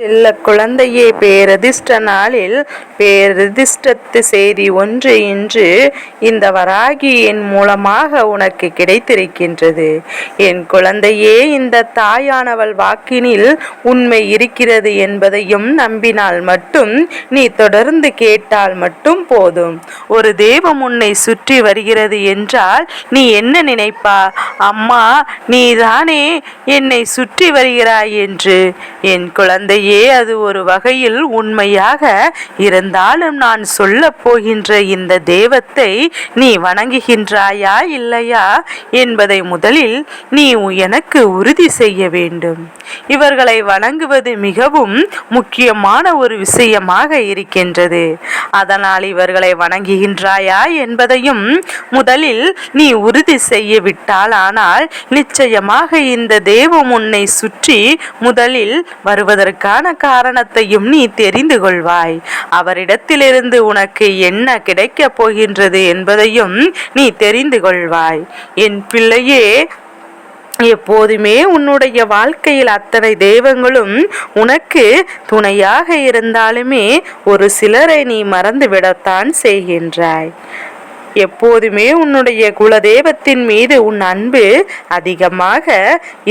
செல்ல குழந்தையே பேரதிர்ஷ்ட நாளில் பேரதிர்ஷ்டத்து செய்தி ஒன்று இன்று இந்த வராகி என் மூலமாக உனக்கு கிடைத்திருக்கின்றது. என் குழந்தையே இந்த தாயானவள் வாக்கினில் உண்மை இருக்கிறது என்பதையும் நம்பினால் மட்டும் நீ தொடர்ந்து கேட்டால் மட்டும் போதும். ஒரு தெய்வம் உன்னை சுற்றி வருகிறது என்றால் நீ என்ன நினைப்பா? அம்மா நீதானே என்னை சுற்றி வருகிறாய் என்று. என் குழந்தை உண்மையே அது ஒரு வகையில் உண்மையாக இருந்தாலும் நான் சொல்ல போகின்ற இந்த தெய்வத்தை நீ வணங்குகின்றாயா இல்லையா என்பதை முதலில் நீ எனக்கு உறுதி செய்ய வேண்டும். இவர்களை வணங்குவது மிகவும் முக்கியமான ஒரு விஷயமாக இருக்கின்றது. அதனால் இவர்களை வணங்குகின்றாயா என்பதையும் முதலில் நீ உறுதி செய்யவிட்டால் ஆனால் நிச்சயமாக இந்த தெய்வம் உன்னை சுற்றி முதலில் வருவதற்காக வருவதற்கான காரணத்தையும் நீ தெரிந்து கொள்வாய். அவரிடத்திலிருந்து உனக்கு என்ன கிடைக்கப் போகின்றது என்பதையும் நீ தெரிந்து கொள்வாய். என் பிள்ளையே எப்போதுமே உன்னுடைய வாழ்க்கையில் அத்தனை தெய்வங்களும் உனக்கு துணையாக இருந்தாலுமே ஒரு சிலரை நீ மறந்துவிடத்தான் செய்கின்றாய். எப்போதுமே உன்னுடைய குலதெய்வத்தின் மீது உன் அன்பு அதிகமாக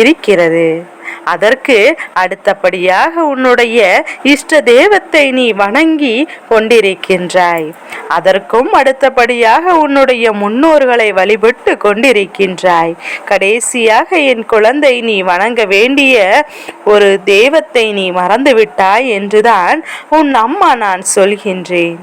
இருக்கிறது. அதற்கு அடுத்தபடியாக உன்னுடைய இஷ்ட தெய்வத்தை நீ வணங்கி கொண்டிருக்கின்றாய். அதற்கும் அடுத்தபடியாக உன்னுடைய முன்னோர்களை வழிபட்டு கொண்டிருக்கின்றாய். கடைசியாக என் குழந்தை நீ வணங்க வேண்டிய ஒரு தெய்வத்தை நீ மறந்துவிட்டாய் என்றுதான் உன் அம்மா நான் சொல்கின்றேன்.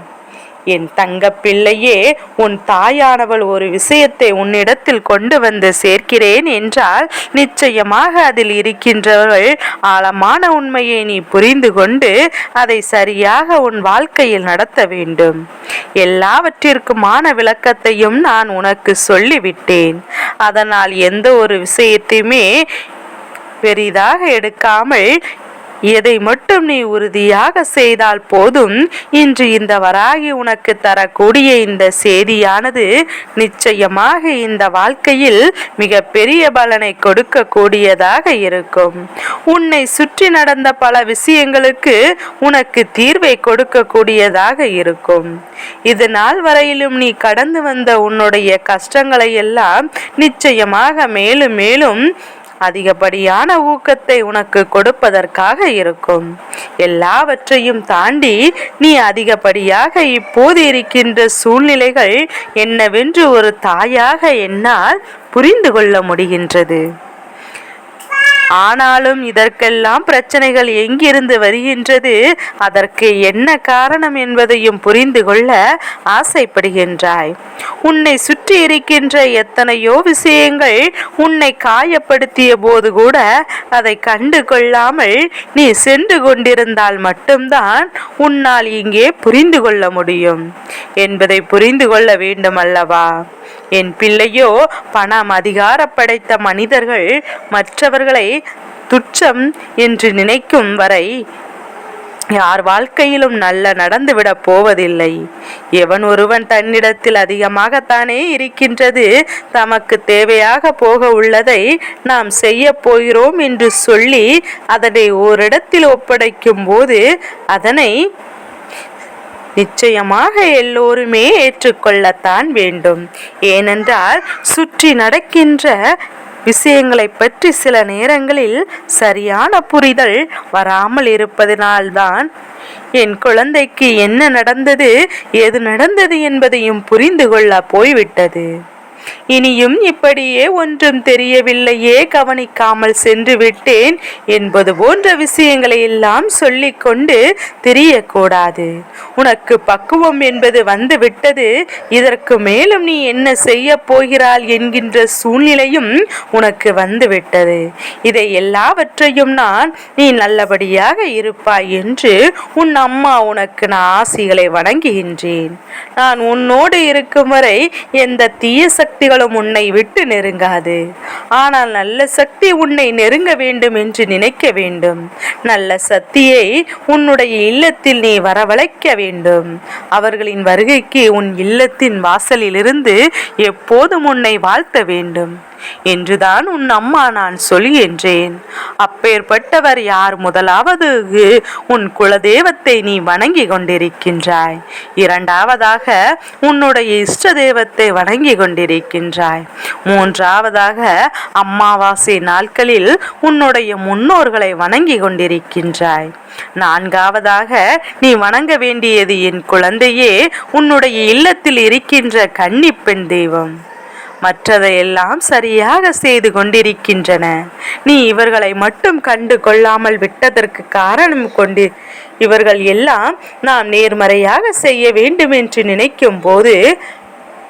என் தங்க பிள்ளையே உன் தாயானவள் ஒரு விஷயத்தை உன்னிடத்தில் கொண்டு வந்து சேர்க்கிறேன் என்றால் நிச்சயமாக அதில் இருக்கின்றவள் ஆழமான உண்மையை நீ புரிந்து கொண்டு அதை சரியாக உன் வாழ்க்கையில் நடத்த வேண்டும். எல்லாவற்றிற்குமான விளக்கத்தையும் நான் உனக்கு சொல்லிவிட்டேன். அதனால் எந்த ஒரு விஷயத்தையுமே பெரிதாக எடுக்காமல் எதை மட்டும் நீ உறுதியாக செய்தால் போதும். இன்று இந்த வராகி உனக்கு தரக்கூடிய இந்த செய்தியானது நிச்சயமாக இந்த வாழ்க்கையில் மிக பெரிய பலனை கொடுக்க கூடியதாக இருக்கும். உன்னை சுற்றி நடந்த பல விஷயங்களுக்கு உனக்கு தீர்வை கொடுக்க கூடியதாக இருக்கும். இது நாள் வரையிலும் நீ கடந்து வந்த உன்னுடைய கஷ்டங்களை எல்லாம் நிச்சயமாக மேலும் மேலும் அதிகப்படியான ஊக்கத்தை உனக்கு கொடுப்பதற்காக இருக்கும். எல்லாவற்றையும் தாண்டி நீ அதிகப்படியாக இப்போது இருக்கின்ற சூழ்நிலைகள் என்னவென்று ஒரு தாயாக என்னால் புரிந்து கொள்ள முடிகின்றது. ஆனாலும் இதற்கெல்லாம் பிரச்சனைகள் எங்கிருந்து வருகின்றது? அதற்கு என்ன காரணம் என்பதையும் புரிந்து கொள்ள ஆசைப்படுகின்றாய். உன்னை சுற்றி இருக்கின்ற எத்தனையோ விஷயங்கள் உன்னை காயப்படுத்திய போது கூட அதை கண்டு கொள்ளாமல் நீ சென்று கொண்டிருந்தால் மட்டும்தான் உன்னால் இங்கே புரிந்து கொள்ள முடியும். என்பதை புரிந்து கொள்ள வேண்டும் அல்லவா என் பிள்ளையோ பணம் அதிகார படைத்த மனிதர்கள் மற்றவர்களை துச்சம் என்று நினைக்கும் வரை யார் வாழ்க்கையிலும் நல்ல நடந்துவிடப் போவதில்லை. எவன் ஒருவன் தன்னிடத்தில் அதிகமாகத்தானே இருக்கின்றது. தமக்கு தேவையாக போக உள்ளதை நாம் செய்ய போகிறோம் என்று சொல்லி அதனை ஓரிடத்தில் ஒப்படைக்கும் போது அதனை நிச்சயமாக எல்லோருமே ஏற்றுக்கொள்ளத்தான் வேண்டும். ஏனென்றால் சுற்றி நடக்கின்ற விஷயங்களை பற்றி சில நேரங்களில் சரியான புரிதல் வராமல் இருப்பதனால்தான் என் குழந்தைக்கு என்ன நடந்தது எது நடந்தது என்பதையும் புரிந்து கொள்ள போய்விட்டது. இனியும் இப்படியே ஒன்றும் தெரியவில்லையே கவனிக்காமல் சென்று விட்டேன் என்பது போன்ற விஷயங்களை எல்லாம் சொல்லிக்கொண்டு தெரியக்கூடாது. உனக்கு பக்குவம் என்பது வந்து விட்டது இதற்கு மேலும் நீ என்ன செய்ய போகிறாள் என்கின்ற சூழ்நிலையும் உனக்கு வந்து விட்டது. இதை எல்லாவற்றையும் நான் நீ நல்லபடியாக இருப்பாய் என்று உன் அம்மா உனக்கு நான் ஆசிகளை வணங்குகின்றேன். நான் உன்னோடு இருக்கும் வரை எந்த தீய சக்திகளும் உன்னை விட்டு நெருங்காது. ஆனால் நல்ல சக்தி உன்னை நெருங்க வேண்டும் என்று நினைக்க வேண்டும். நல்ல சக்தியை உன்னுடைய இல்லத்தில் நீ வரவழைக்க வேண்டும். அவர்களின் வருகைக்கு உன் இல்லத்தின் வாசலிலிருந்து எப்போதும் உன்னை வாழ்த்த வேண்டும். என்றுதான் உன் அம்மா நான் சொல்கின்றேன் அப்பேற்பட்டவர் யார் முதலாவது? உன் குலதெய்வத்தை நீ வணங்கி கொண்டிருக்கின்றாய். இரண்டாவதாக உன்னுடைய இஷ்ட தெய்வத்தை வணங்கி கொண்டிருக்கின்றாய். மூன்றாவதாக அம்மாவாசை நாட்களில் உன்னுடைய முன்னோர்களை வணங்கி கொண்டிருக்கின்றாய். நான்காவதாக நீ வணங்க வேண்டியது என் குழந்தையே உன்னுடைய இல்லத்தில் இருக்கின்ற கன்னிப்பெண் தெய்வம். மற்றதையெல்லாம் சரியாக செய்து கொண்டிருக்கின்றன. நீ இவர்களை மட்டும் கண்டு கொள்ளாமல் விட்டதற்கு காரணம் கொண்டு இவர்கள் எல்லாம் நாம் நேர்மறையாக செய்ய வேண்டும் என்று நினைக்கும் போது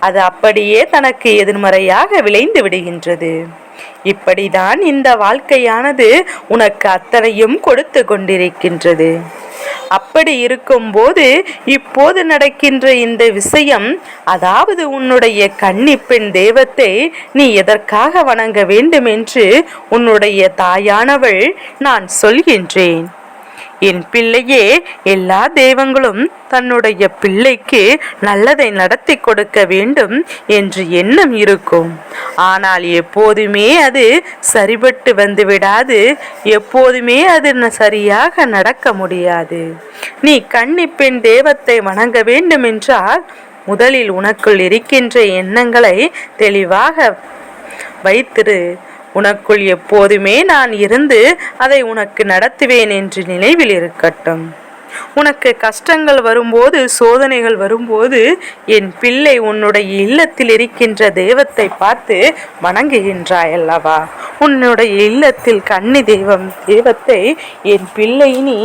அது அப்படியே தனக்கு எதிர்மறையாக விளைந்து விடுகின்றது. இப்படிதான் இந்த வாழ்க்கையானது உனக்கு அத்தனையும் கொடுத்து கொண்டிருக்கின்றது. அப்படி இருக்கும்போது இப்போது நடக்கின்ற இந்த விஷயம் அதாவது உன்னுடைய கன்னிப்பெண் தெய்வத்தை நீ எதற்காக வணங்க வேண்டும் என்று உன்னுடைய தாயானவள் நான் சொல்கின்றேன். என் பிள்ளையே எல்லா தெய்வங்களும் தன்னுடைய பிள்ளைக்கு நல்லதை நடத்தி கொடுக்க வேண்டும் என்று எண்ணம் இருக்கும். ஆனால் எப்போதுமே அது சரிபட்டு வந்து விடாது. எப்போதுமே அது சரியாக நடக்க முடியாது. நீ கன்னிப்பெண் தெய்வத்தை வணங்க வேண்டும் என்றால் முதலில் உனக்குள் இருக்கின்ற எண்ணங்களை தெளிவாக வைத்திரு. உனக்குள் எப்போதுமே நான் இருந்து அதை உனக்கு நடத்துவேன் என்று நினைவில் இருக்கட்டும். உனக்கு கஷ்டங்கள் வரும்போது சோதனைகள் வரும்போது என் பிள்ளை உன்னுடைய இல்லத்தில் இருக்கின்ற தெய்வத்தை பார்த்து வணங்குகின்றாய் அல்லவா? உன்னுடைய இல்லத்தில் கன்னி தெய்வம் தெய்வத்தை என் பிள்ளை நீ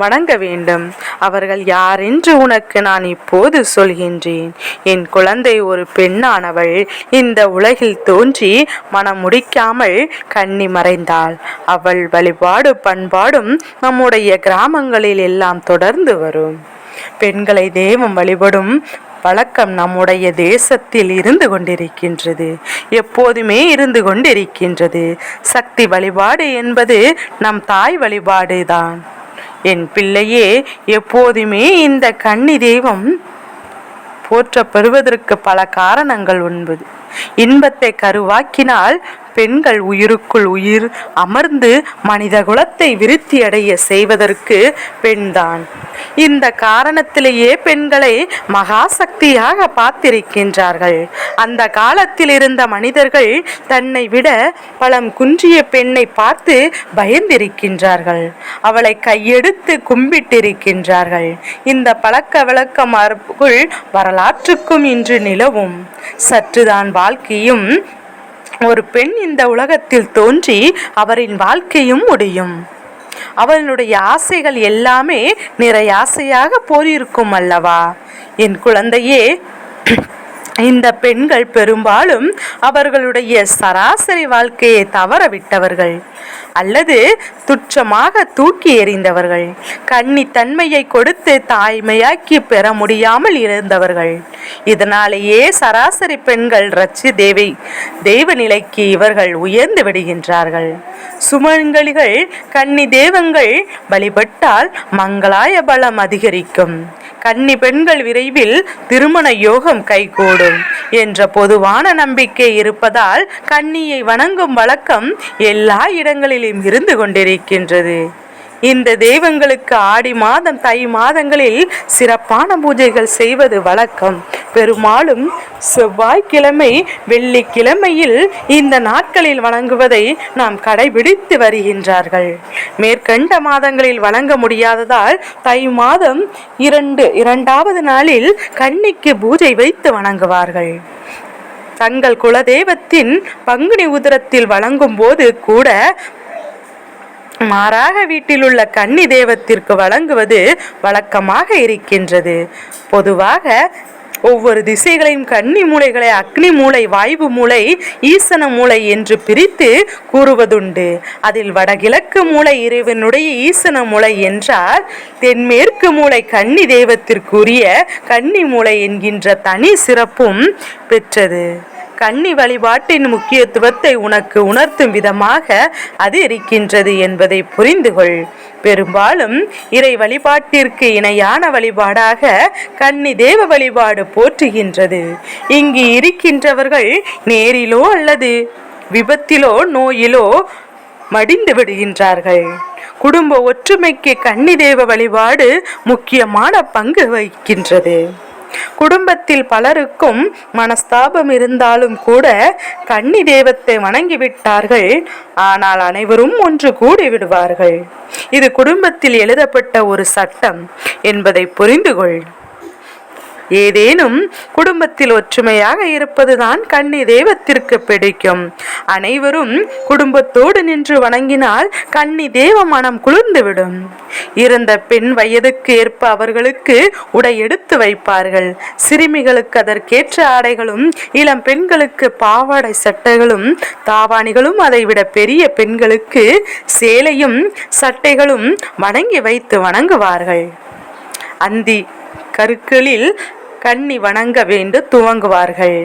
வணங்க வேண்டும். அவர்கள் யாரென்று உனக்கு நான் இப்போது சொல்கின்றேன்? என் குழந்தை ஒரு பெண்ணானவள். இந்த உலகில் தோன்றி மனம் முடிக்காமல் கண்ணி மறைந்தாள். அவள் வழிபாடு பண்பாடும் நம்முடைய கிராமங்களில் எல்லாம் தொடர்ந்து வரும். பெண்களை தெய்வம் வழிபடும் வழக்கம் நம்முடைய தேசத்தில் இருந்து கொண்டிருக்கின்றது. எப்போதுமே இருந்து கொண்டிருக்கின்றது. சக்தி வழிபாடு என்பது நம் தாய் வழிபாடு தான் என் பிள்ளையே எப்போதுமே இந்த கன்னி தெய்வம் போற்றப்படுவதற்கு பல காரணங்கள் உண்பது இன்பத்தை கருவாக்கினால் பெண்கள் உயிருக்குள் உயிர் அமர்ந்து மனித குலத்தை விருத்தி அடைய செய்வதற்கு பெண்தான். இந்த காரணத்திலேயே பெண்களை மகாசக்தியாக பார்த்திருக்கின்றார்கள். அந்த காலத்தில் இருந்த மனிதர்கள் தன்னை விட பழம் குன்றிய பெண்ணை பார்த்து பயந்திருக்கின்றார்கள். அவளை கையெடுத்து கும்பிட்டிருக்கின்றார்கள். இந்த பழக்க வழக்க மரபுகள் வரலாற்றுக்கும் இன்று நிலவும். சற்றுதான் வாழ்க்கையும் ஒரு பெண் இந்த உலகத்தில் தோன்றி அவரின் வாழ்க்கையும் முடியும். அவளுடைய ஆசைகள் எல்லாமே நிறைய ஆசையாக போயிருக்கும் அல்லவா? என் குழந்தையே இந்த பெண்கள் பெரும்பாலும் அவர்களுடைய சராசரி வாழ்க்கையை தவற விட்டவர்கள் அல்லது துச்சமாக தூக்கி எறிந்தவர்கள். கன்னி தன்மையை கொடுத்து தாய்மையாக்கி பெற முடியாமல் இருந்தவர்கள். இதனாலேயே சராசரி பெண்கள் ரச்சி தேவை தெய்வ நிலைக்கு இவர்கள் உயர்ந்து விடுகின்றார்கள். சுமங்கலிகள் கன்னி தெய்வங்கள் வழிபட்டால் மங்களாய பலம் அதிகரிக்கும். கன்னி பெண்கள் விரைவில் திருமண யோகம் கைகூடும் என்ற பொதுவான நம்பிக்கை இருப்பதால் கன்னியை வணங்கும் வழக்கம் எல்லா இடங்களிலும் இருந்து கொண்டிருக்கின்றது. இந்த தெய்வங்களுக்கு ஆடி மாதம் தை மாதங்களில் சிறப்பான பூஜைகள் செய்வது வழக்கம். பெரும்பாலும் செவ்வாய்க்கிழமை வெள்ளிக்கிழமையில் இந்த நாட்களில் வணங்குவதை நாம் கடைபிடித்து வருகின்றார்கள். மேற்கண்ட மாதங்களில் வழங்க முடியாததால் தை மாதம் இரண்டு இரண்டாவது நாளில் கன்னிக்கு பூஜை வைத்து வணங்குவார்கள். தங்கள் குலதெய்வத்தின் பங்குனி உதிரத்தில் வழங்கும் போது கூட மாறாக வீட்டில் உள்ள கன்னி தெய்வத்திற்கு வழங்குவது வழக்கமாக இருக்கின்றது. பொதுவாக ஒவ்வொரு திசைகளையும் கன்னி மூளைகளை அக்னி மூளை வாய்வு மூளை ஈசன மூளை என்று பிரித்து கூறுவதுண்டு. அதில் வடகிழக்கு மூளை இறைவனுடைய ஈசன மூளை என்றால் தென்மேற்கு மூளை கன்னி தெய்வத்திற்குரிய கன்னி மூளை என்கின்ற தனி சிறப்பும் பெற்றது. கன்னி வழிபாட்டின் முக்கியத்துவத்தை உனக்கு உணர்த்தும் விதமாக அது இருக்கின்றது என்பதை புரிந்து கொள் பெரும்பாலும் இறை வழிபாட்டிற்கு இணையான வழிபாடாக கன்னி தேவ வழிபாடு போற்றுகின்றது. இங்கு இருக்கின்றவர்கள் நேரிலோ அல்லது விபத்திலோ நோயிலோ மடிந்து விடுகின்றார்கள். குடும்ப ஒற்றுமைக்கு கன்னி தேவ வழிபாடு முக்கியமான பங்கு வகிக்கின்றது. குடும்பத்தில் பலருக்கும் மனஸ்தாபம் இருந்தாலும் கூட கன்னி தெய்வத்தை வணங்கிவிட்டார்கள். ஆனால் அனைவரும் ஒன்று கூடி விடுவார்கள். இது குடும்பத்தில் எழுதப்பட்ட ஒரு சட்டம் என்பதை புரிந்து கொள் ஏதேனும் குடும்பத்தில் ஒற்றுமையாக இருப்பதுதான் கன்னி தெய்வத்திற்கு பிடிக்கும். அனைவரும் குடும்பத்தோடு நின்று வணங்கினால் கன்னி தேவ மனம் குளிர்ந்துவிடும். இருந்த பெண் வயதுக்கு ஏற்ப அவர்களுக்கு உடை எடுத்து வைப்பார்கள். சிறுமிகளுக்கு அதற்கேற்ற ஆடைகளும் இளம் பெண்களுக்கு பாவாடை சட்டைகளும் தாவாணிகளும் அதைவிட பெரிய பெண்களுக்கு சேலையும் சட்டைகளும் வணங்கி வைத்து வணங்குவார்கள். அந்தி கருக்களில் கண்ணி வணங்க வேண்டு துவங்குவார்கள்.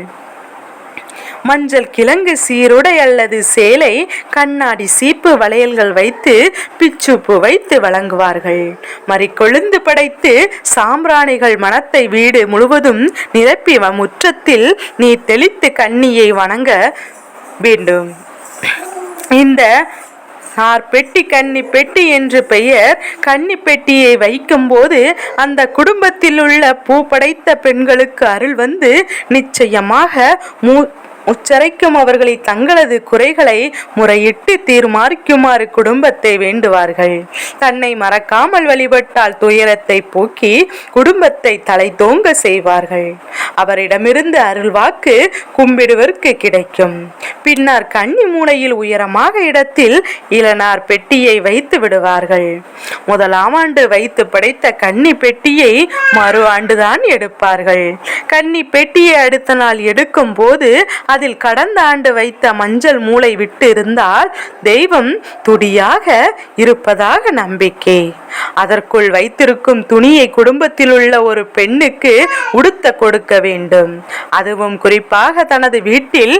மஞ்சள் கிழங்கு சீருடை அல்லது சேலை கண்ணாடி சீப்பு வளையல்கள் வைத்து பிச்சுப்பு வைத்து வழங்குவார்கள். மறிக்கொழுந்து படைத்து சாம்பிராணிகள் மனத்தை வீடு முழுவதும் நிரப்பி முற்றத்தில் நீ தெளித்து கண்ணியை வணங்க வேண்டும். இந்த ஆர் பெட்டி கன்னி பெட்டி என்று பெயர். கன்னி பெட்டியை வைக்கும்போது அந்த குடும்பத்தில் உள்ள பூ படைத்த பெண்களுக்கு அருள் வந்து நிச்சயமாக மூ உச்சரைக்கும் அவர்களை தங்களது குறைகளை முறையிட்டு தீர்மானிக்குமாறு குடும்பத்தை வேண்டுவார்கள். தன்னை மறக்காமல் வழிபட்டால் துயரத்தை போக்கி குடும்பத்தை தலை தோங்க செய்வார்கள். அவரிடமிருந்து அருள்வாக்கு கும்பிடுவர்க்கு கிடைக்கும். பின்னர் கன்னி மூலையில் உயரமாக இடத்தில் இளனார் பெட்டியை வைத்து விடுவார்கள். முதலாம் ஆண்டு வைத்து படைத்த கன்னி பெட்டியை மறு ஆண்டுதான் எடுப்பார்கள். கன்னி பெட்டியை அடுத்த நாள் எடுக்கும் போது அதில் கடந்த ஆண்டு வைத்த மஞ்சள் மூளை விட்டு இருந்தால் தெய்வம் துடியாக இருப்பதாக நம்பிக்கை. அதற்குள் வைத்திருக்கும் துணியை குடும்பத்தில் உள்ள ஒரு பெண்ணுக்கு உடுத்த கொடுக்க வேண்டும். அதுவும் குறிப்பாக தனது வீட்டில்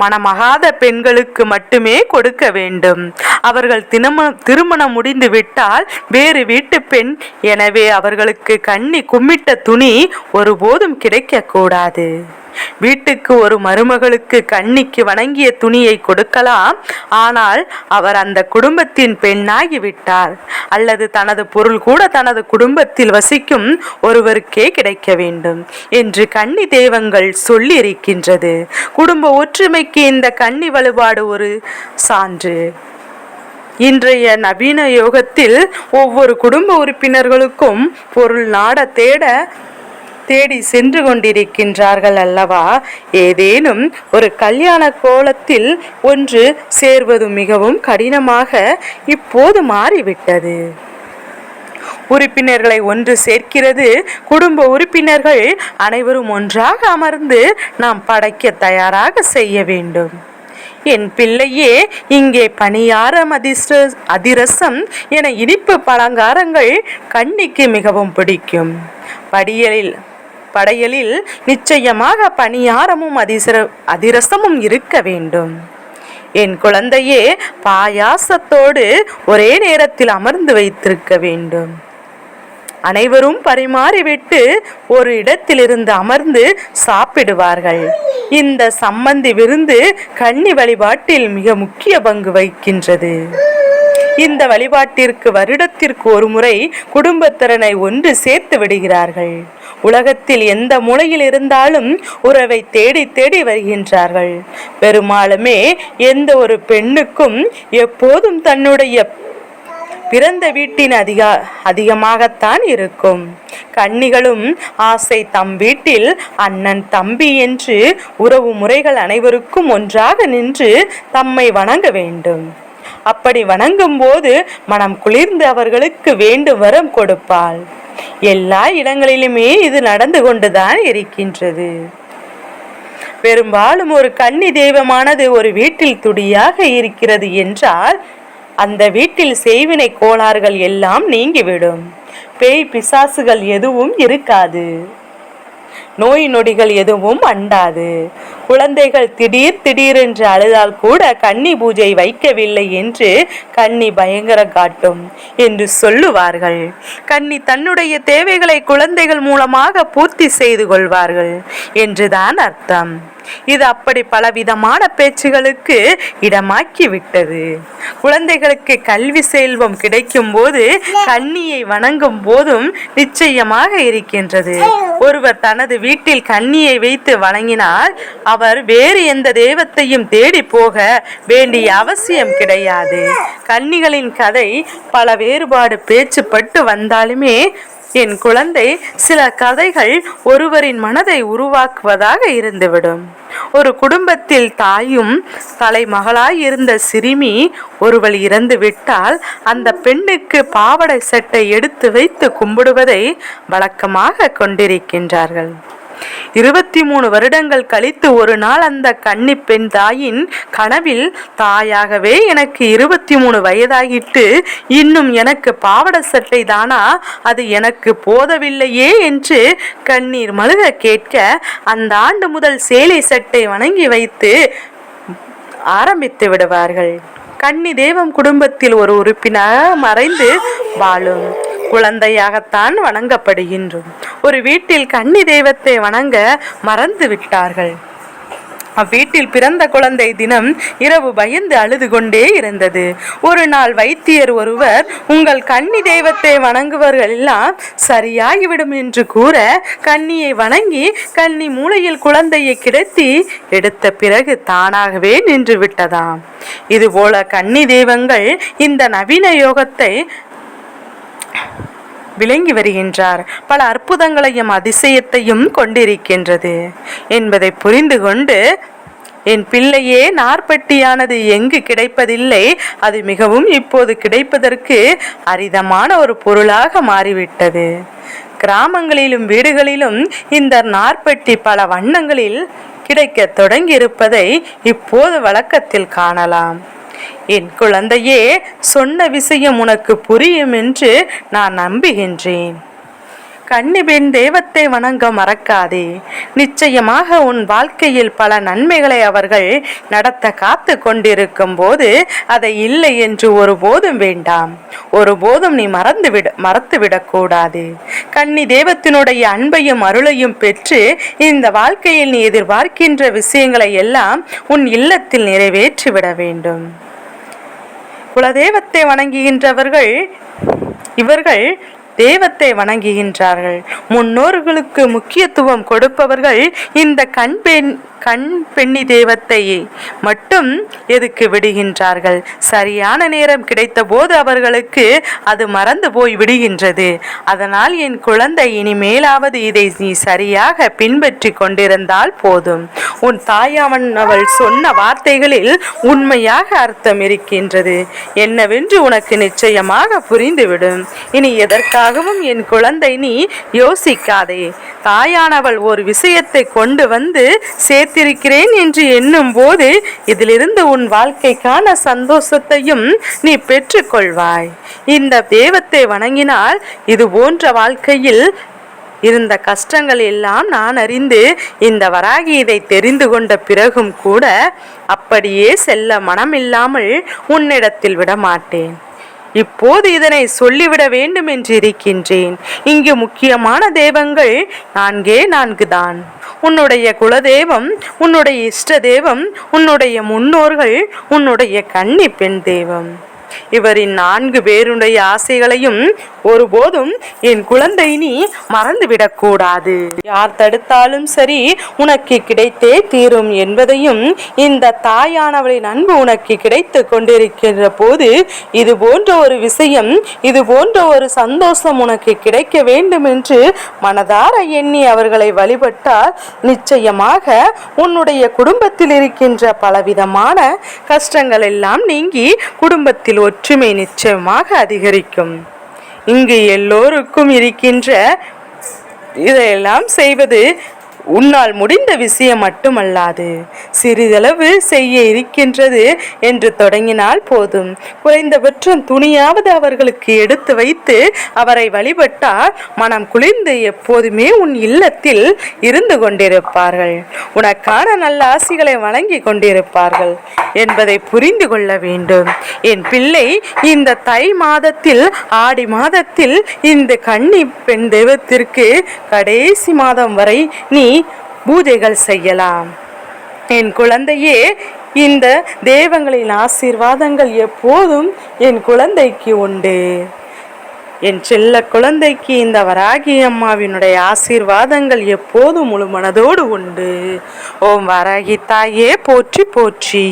மணமகாத பெண்களுக்கு மட்டுமே கொடுக்க வேண்டும். அவர்கள் தினம திருமணம் முடிந்து விட்டால் வேறு வீட்டு பெண் எனவே அவர்களுக்கு கண்ணி கும்மிட்ட துணி ஒருபோதும் கிடைக்கக்கூடாது. வீட்டுக்கு ஒரு மருமகளுக்கு கண்ணிக்கு வணங்கிய துணியை கொடுக்கலாம். ஆனால் அவர் அந்த குடும்பத்தின் பெண்ணாகி விட்டார் அல்லது தனது பொருள் கூட தனது குடும்பத்தில் வசிக்கும் ஒருவருக்கே கிடைக்க வேண்டும் என்று கன்னி தெய்வங்கள் சொல்லி இருக்கின்றது குடும்ப ஒற்றுமைக்கு இந்த கன்னி வழிபாடு ஒரு சான்று. இன்றைய நவீன யோகத்தில் ஒவ்வொரு குடும்ப உறுப்பினர்களுக்கும் பொருள் நாட தேட தேடி சென்று கொண்டிருக்கின்றார்கள் அல்லவா? ஏதேனும் ஒரு கல்யாண கோலத்தில் ஒன்று சேர்வது மிகவும் கடினமாக இப்போது மாறிவிட்டது. உறுப்பினர்களை ஒன்று சேர்க்கிறது குடும்ப உறுப்பினர்கள் அனைவரும் ஒன்றாக அமர்ந்து நாம் படைக்க தயாராக செய்ய வேண்டும். என் பிள்ளையே இங்கே பணியாரம் அதிர்ஷ்ட அதிரசம் என இனிப்பு பலங்காரங்கள் கண்ணிக்கு மிகவும் பிடிக்கும். படியலில் படையலில் நிச்சயமாக பணியாரமும் அதிசர அதிரசமும் இருக்க வேண்டும். என் குழந்தையே பாயாசத்தோடு ஒரே நேரத்தில் அமர்ந்து வைத்திருக்க வேண்டும். அனைவரும் பரிமாறிவிட்டு ஒரு இடத்திலிருந்து அமர்ந்து சாப்பிடுவார்கள். இந்த சம்மந்தி விருந்து கன்னி வழிபாட்டில் மிக முக்கிய பங்கு வகிக்கின்றது. இந்த வழிபாட்டிற்கு வருடத்திற்கு ஒரு முறை குடும்பத்திறனை ஒன்று சேர்த்து விடுகிறார்கள். உலகத்தில் எந்த மூலையில் இருந்தாலும் உறவை தேடி தேடி வருகின்றார்கள். பெரும்பாலுமே எந்த ஒரு பெண்ணுக்கும் எப்போதும் தன்னுடைய பிறந்த வீட்டின் அதிக அதிகமாகத்தான் இருக்கும். கன்னிகளும் ஆசை தம் வீட்டில் அண்ணன் தம்பி என்று உறவு முறைகள் அனைவருக்கும் ஒன்றாக நின்று தம்மை வணங்க வேண்டும். அப்படி வணங்கும் போது மனம் குளிர்ந்து அவர்களுக்கு வேண்டும் வரம் கொடுப்பாள். எல்லா இடங்களிலுமே இது நடந்து கொண்டுதான் இருக்கின்றது. பெரும்பாலும் ஒரு கன்னி தெய்வமானது ஒரு வீட்டில் துடியாக இருக்கிறது என்றால் அந்த வீட்டில் செய்வினை கோளாறுகள் எல்லாம் நீங்கிவிடும். பேய் பிசாசுகள் எதுவும் இருக்காது. நோய் நொடிகள் எதுவும் அண்டாது. குழந்தைகள் திடீர் திடீரென்று அழுதால் கூட கன்னி பூஜை வைக்கவில்லை என்று கன்னி பயங்கர காட்டும் என்று சொல்லுவார்கள். கன்னி தன்னுடைய தேவைகளை குழந்தைகள் மூலமாக பூர்த்தி செய்து கொள்வார்கள் என்றுதான் அர்த்தம். இது அப்படி பலவிதமான பேச்சுகளுக்கு இடமாக்கி விட்டது. குழந்தைகளுக்கு கல்வி செல்வம் கிடைக்கும் போது கன்னியை வணங்கும் போதும் நிச்சயமாக இருக்கின்றது. ஒருவர் தனது வீட்டில் கன்னியை வைத்து வணங்கினால் அவர் வேறு எந்த தெய்வத்தையும் தேடி போக வேண்டிய அவசியம் கிடையாது. கன்னிகளின் கதை பல வேறுபாடு பேச்சுப்பட்டு வந்தாலுமே என் குழந்தை சில கதைகள் ஒருவரின் மனதை உருவாக்குவதாக இருந்துவிடும். ஒரு குடும்பத்தில் தாயும் தலைமகளாய் இருந்த சிறுமி ஒருவள் இறந்து விட்டால் அந்த பெண்ணுக்கு பாவடை சட்டை எடுத்து வைத்து கும்பிடுவதை வழக்கமாக கொண்டிருக்கின்றார்கள். இருபத்தி மூணு வருடங்கள் கழித்து ஒரு நாள் அந்த கன்னி பெண் தாயின் கனவில் தாயாகவே எனக்கு இருபத்தி மூணு வயதாகிட்டு இன்னும் எனக்கு பாவட சட்டை தானா? அது எனக்கு போதவில்லையே என்று கண்ணீர் மழுக கேட்க அந்த ஆண்டு முதல் சேலை சட்டை வணங்கி வைத்து ஆரம்பித்து விடுவார்கள். கன்னி தேவம் குடும்பத்தில் ஒரு உறுப்பினராக மறைந்து வாழும். குழந்தையாகத்தான் வணங்கப்படுகின்றோம் ஒரு வீட்டில் கன்னி தெய்வத்தை வணங்க மறந்து விட்டார்கள். அவ்வீட்டில் பிறந்த குழந்தை தினம் இரவு பயந்து அழுது கொண்டே இருந்தது. ஒரு நாள் வைத்தியர் ஒருவர் உங்கள் கன்னி தெய்வத்தை வணங்குவர்கள் எல்லாம் சரியாகிவிடும் என்று கூற கன்னியை வணங்கி கன்னி மூலையில் குழந்தையை கிடத்தி எடுத்த பிறகு தானாகவே நின்று விட்டதாம். இதுபோல கன்னி தெய்வங்கள் இந்த நவீன யோகத்தை விளங்கி வருகின்றார். பல அற்புதங்களையும் அதிசயத்தையும் கொண்டிருக்கின்றது. என்பதை புரிந்து கொண்டு என் பிள்ளையே நார்பட்டியானது எங்கு கிடைப்பதில்லை? அது மிகவும் இப்போது கிடைப்பதற்கு அரிதமான ஒரு பொருளாக மாறிவிட்டது. கிராமங்களிலும் வீடுகளிலும் இந்த நார்பட்டி பல வண்ணங்களில் கிடைக்க தொடங்கி இருப்பதை இப்போது வழக்கத்தில் காணலாம். என் குழந்தையே சொன்ன விஷயம் உனக்கு புரியும் என்று நான் நம்புகின்றேன். கன்னிபெண் தெய்வத்தை வணங்க மறக்காதே. நிச்சயமாக உன் வாழ்க்கையில் பல நன்மைகளை அவர்கள் நடத்த காத்து கொண்டிருக்கும் போது அதை இல்லை என்று ஒருபோதும் வேண்டாம். ஒருபோதும் நீ மறந்துவிட மறத்துவிடக்கூடாது கன்னி தெய்வத்தினுடைய அன்பையும் அருளையும் பெற்று இந்த வாழ்க்கையில் நீ எதிர்பார்க்கின்ற விஷயங்களை எல்லாம் உன் இல்லத்தில் நிறைவேற்றிவிட வேண்டும். குலதெய்வத்தை வணங்குகின்றவர்கள் இவர்கள் தெய்வத்தை வணங்குகின்றார்கள். முன்னோர்களுக்கு முக்கியத்துவம் கொடுப்பவர்கள் இந்த கண் பெண் கண் பெண்ணி தெய்வத்தை மட்டும் எதுக்கு விடுகின்றார்கள்? சரியான நேரம் கிடைத்த போது அவர்களுக்கு அது மறந்து போய் விடுகின்றது. அதனால் என் குழந்தை இனிமேலாவது இதை நீ சரியாக பின்பற்றி கொண்டிருந்தால் போதும். உன் தாயாவன் அவள் சொன்ன வார்த்தைகளில் உண்மையாக அர்த்தம் இருக்கின்றது. என்னவென்று உனக்கு நிச்சயமாக புரிந்துவிடும். இனி எதற்காக எதற்காகவும் என் குழந்தை நீ யோசிக்காதே. தாயானவள் ஒரு விஷயத்தை கொண்டு வந்து சேர்த்திருக்கிறேன் என்று எண்ணும் போது இதிலிருந்து உன் வாழ்க்கைக்கான சந்தோஷத்தையும் நீ பெற்றுக்கொள்வாய். இந்த தெய்வத்தை வணங்கினால் இது போன்ற வாழ்க்கையில் இருந்த கஷ்டங்கள் எல்லாம் நான் அறிந்து இந்த வராகி இதை தெரிந்து கொண்ட பிறகும் கூட அப்படியே செல்ல மனமில்லாமல் உன்னிடத்தில் விட மாட்டேன் இப்போது இதனை சொல்லிவிட வேண்டும் என்றிருக்கின்றேன் இங்கு முக்கியமான தெய்வங்கள் நான்கே நான்கு தான் உன்னுடைய குலதெய்வம் உன்னுடைய இஷ்ட தெய்வம் உன்னுடைய முன்னோர்கள் உன்னுடைய கன்னி பெண் தெய்வம். இவரின் நான்கு பேருடைய ஆசைகளையும் ஒருபோதும் என் குழந்தை நீ மறந்துவிடக்கூடாது யார் தடுத்தாலும் சரி உனக்கு கிடைத்தே தீரும் என்பதையும் இந்த தாயானவளின் அன்பு உனக்கு கிடைத்து கொண்டிருக்கின்ற போது இது போன்ற ஒரு விஷயம் இது போன்ற ஒரு சந்தோஷம் உனக்கு கிடைக்க வேண்டும் என்று மனதார எண்ணி அவர்களை வழிபட்டால் நிச்சயமாக உன்னுடைய குடும்பத்தில் இருக்கின்ற பலவிதமான கஷ்டங்கள் எல்லாம் நீங்கி குடும்பத்தில் ஒற்றுமை நிச்சயமாக அதிகரிக்கும். இங்கு எல்லோருக்கும் இருக்கின்ற இதையெல்லாம் செய்வது உன்னால் முடிந்த விஷயம் மட்டுமல்லாது சிறிதளவு செய்ய இருக்கின்றது என்று தொடங்கினால் போதும். குறைந்தபட்சம் துணியாவது அவர்களுக்கு எடுத்து வைத்து அவரை வழிபட்டால் மனம் குளிர்ந்து எப்போதுமே உன் இல்லத்தில் இருந்து கொண்டிருப்பார்கள். உனக்கான நல்ல ஆசிகளை வழங்கி கொண்டிருப்பார்கள் என்பதை புரிந்து கொள்ள வேண்டும். என் பிள்ளை இந்த தை மாதத்தில் ஆடி மாதத்தில் இந்த கன்னி பெண் தெய்வத்திற்கு கடைசி மாதம் வரை நீ பூஜைகள் செய்யலாம். என் குழந்தையே இந்த தெய்வங்களின் ஆசீர்வாதங்கள் எப்போதும் என் குழந்தைக்கு உண்டு. என் செல்ல குழந்தைக்கு இந்த வராகி அம்மாவினுடைய ஆசீர்வாதங்கள் எப்போதும் முழு மனதோடு உண்டு. ஓம் வராகி தாயே போற்றி போற்றி.